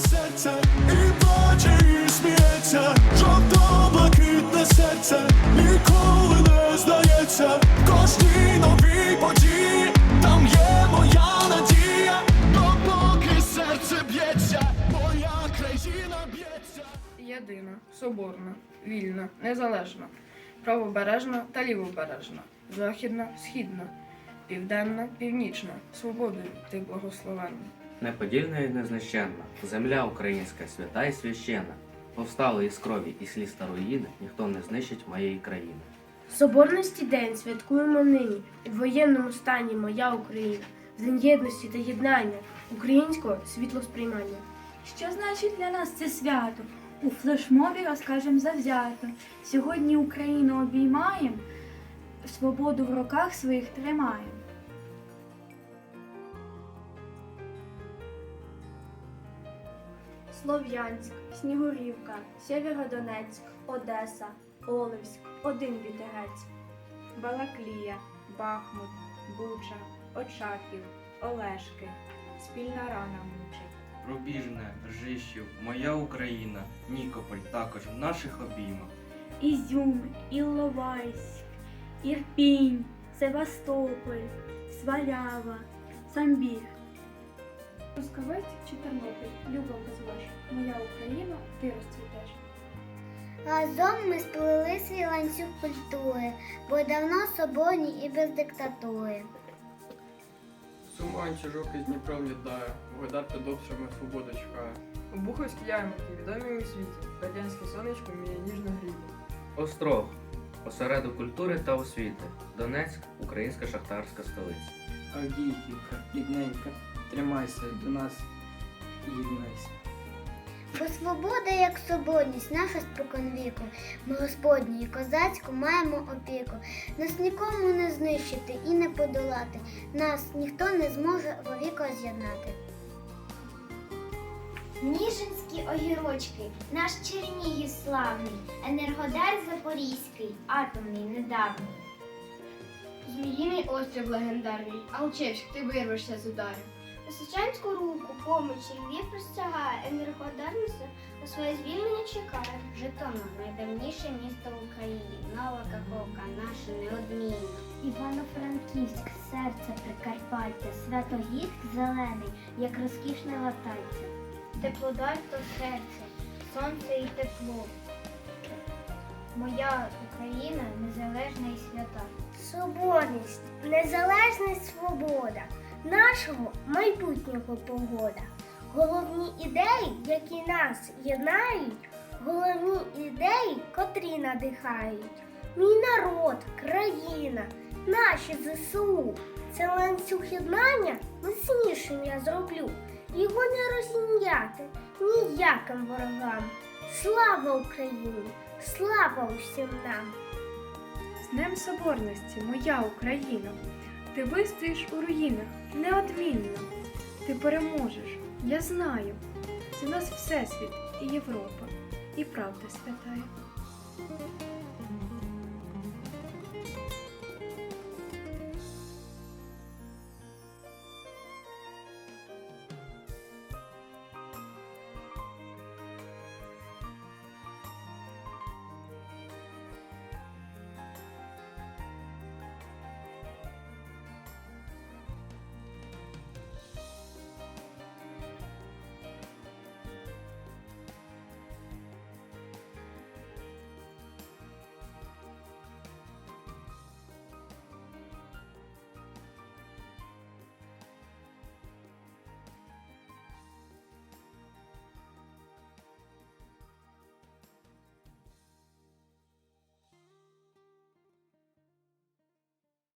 серце, і плаче, і сміється, жовто-блакитне серце, ніколи не здається, кожній новій події, там є моя надія, допоки серце б'ється, моя країна б'ється. Єдина, соборна, вільна, незалежна, правобережна та лівобережна, західна, східна, південна, північна, свободою ти благословенна. Неподільна і незнищенна, земля українська, свята і священна. Повстали із крові і сліз та руїни, ніхто не знищить моєї країни. Соборності день святкуємо нині. У воєнному стані моя Україна. В День єдності та єднання, українського світлосприймання. Що значить для нас це свято? У флешмобі розкажем завзято. Сьогодні Україну обіймаєм, свободу в руках своїх тримаєм. Слов'янськ, Снігурівка, Сєвєродонецьк, Одеса, Оливськ, один вітерець. Балаклія, Бахмут, Буча, Очаків, Олешки, спільна рана мучить. Рубіжне, Ржищів, моя Україна, Нікополь також в наших обіймах. Ізюм, Ілловайськ, Ірпінь, Севастополь, Свалява, Самбір. Трускавець чи Тернопіль, любов безваж. Моя Україна, ти розцвітеш. Разом ми сплели свій ланцюг культури, бо давно соборні і без диктатури. Сумань чужок із Дніпром віддає, Водар під обстрілами свобода чекає. У Буховській ярмарці відомі у світі, радянське сонечко вміє ніжно гріти. Острог осередок культури та освіти. Донецьк українська шахтарська столиця. Авдіївка, рідненька, тримайся до нас і єднайся. Бо свобода, як соборність, наша споконвіку. Ми Господні і козацьку маємо опіку. Нас нікому не знищити і не подолати. Нас ніхто не зможе вовіко з'єднати. Ніжинські огірочки, наш Чернігів славний, Енергодар Запорізький, атомний недавній. Зміїний острів легендарний, Алчевськ, ти вирвешся з ударів. Височанську руку, помочі, Львів простягає, енергодар несе, на своє звільнення чекає. Житомир найдавніше місто в Україні, нова Каховка, наша неодмінна. Івано-Франківськ, серце Прикарпаття, Святогірськ зелений, як розкішне латаття. Теплодар то серце, сонце і тепло. Моя Україна незалежна і свята. Соборність, незалежність, свобода, нашого майбутнього погода. Головні ідеї, які нас єднають, головні ідеї, котрі надихають. Мій народ, країна, наші ЗСУ. Це ланцюг єднання міцнішим я зроблю. Його не розім'яти ніяким ворогам. Слава Україні! Слава усім нам! З Днем Соборності, моя Україна. Ти вистоїш у руїнах неодмінно. Ти переможеш, я знаю. Це нас Всесвіт і Європа, і правда святая.